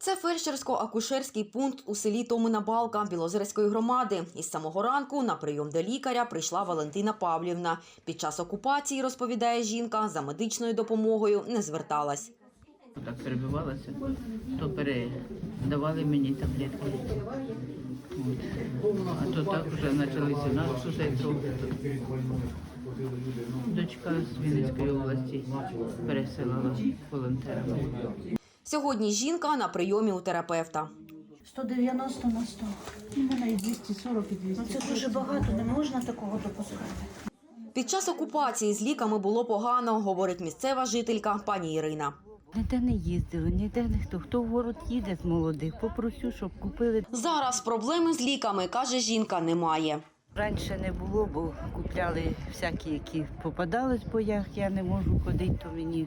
Це фельдшерсько-акушерський пункт у селі Томина Балка Білозерської громади. Із самого ранку на прийом до лікаря прийшла Валентина Павлівна. Під час окупації, розповідає жінка, за медичною допомогою не зверталась. Так перебивалася, то передавали мені таблетки. А то так вже почалися нас уже. Дочка з Вінницької області переселила волонтерами. Сьогодні жінка на прийомі у терапевта. 190 на 100. У мене і 240, і 200. Ну це дуже багато, не можна такого допускати. Під час окупації з ліками було погано, говорить місцева жителька пані Ірина. Ніде не їздили, ніде ніхто. Хто в город їде з молодих, попросю, щоб купили. Зараз проблеми з ліками, каже жінка, немає. Раніше не було, бо купляли всякі, які попадались бо як я не можу ходити, то мені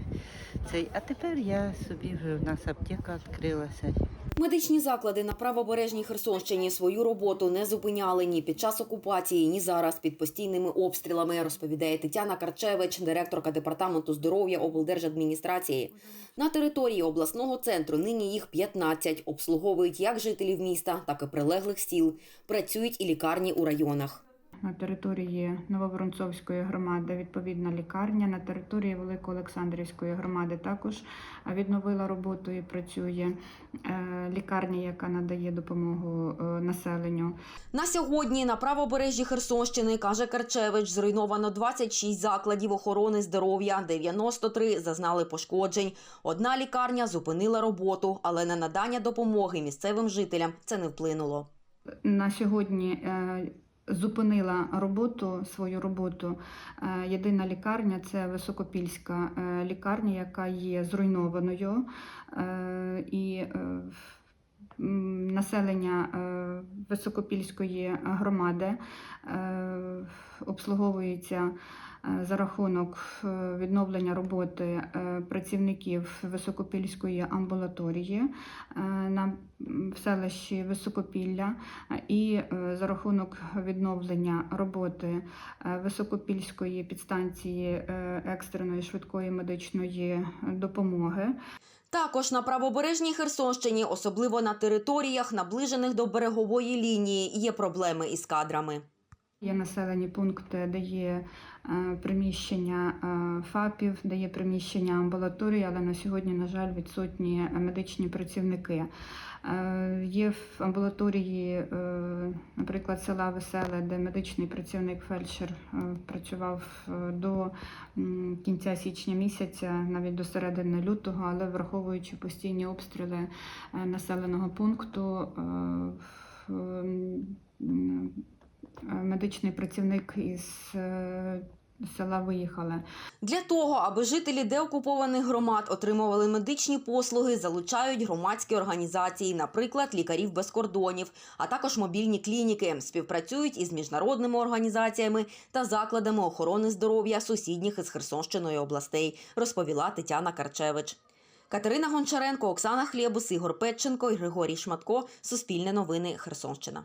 цей. А тепер я собі вже в нас аптека відкрилася. Медичні заклади на правобережній Херсонщині свою роботу не зупиняли ні під час окупації, ні зараз під постійними обстрілами, розповідає Тетяна Карчевич, директорка департаменту здоров'я облдержадміністрації. На території обласного центру нині їх 15. Обслуговують як жителів міста, так і прилеглих сіл. Працюють і лікарні у районах. На території Нововоронцовської громади відповідна лікарня. На території Великоолександрівської громади також відновила роботу і працює е, лікарня, яка надає допомогу е, населенню. На сьогодні на правобережжі Херсонщини, каже Карчевич, зруйновано 26 закладів охорони здоров'я, 93 зазнали пошкоджень. Одна лікарня зупинила роботу, але на надання допомоги місцевим жителям це не вплинуло. На сьогодні е, зупинила роботу свою роботу. е, Єдина лікарня це Високопільська е, лікарня, яка є зруйнованою. Е, І населення Високопільської громади обслуговується за рахунок відновлення роботи працівників Високопільської амбулаторії на в селищі Високопілля і за рахунок відновлення роботи Високопільської підстанції е, екстреної швидкої медичної допомоги. Також на правобережній Херсонщині, особливо на територіях, наближених до берегової лінії, є проблеми із кадрами. Є населені пункти, де є е, приміщення е, ФАПів, де є приміщення амбулаторії, але на сьогодні, на жаль, відсутні медичні працівники. Е, Є в амбулаторії, наприклад, села Веселе, де медичний працівник фельдшер працював до кінця січня місяця, навіть до середини лютого, але враховуючи постійні обстріли населеного пункту. Е, медичний працівник із е, села виїхали. Для того, аби жителі деокупованих громад отримували медичні послуги, залучають громадські організації, наприклад, лікарів без кордонів, а також мобільні клініки. Співпрацюють із міжнародними організаціями та закладами охорони здоров'я сусідніх із Херсонщиною областей, розповіла Тетяна Карчевич. Катерина Гончаренко, Оксана Хлєбус, Ігор Петченко і Григорій Шматко. Суспільне новини Херсонщина.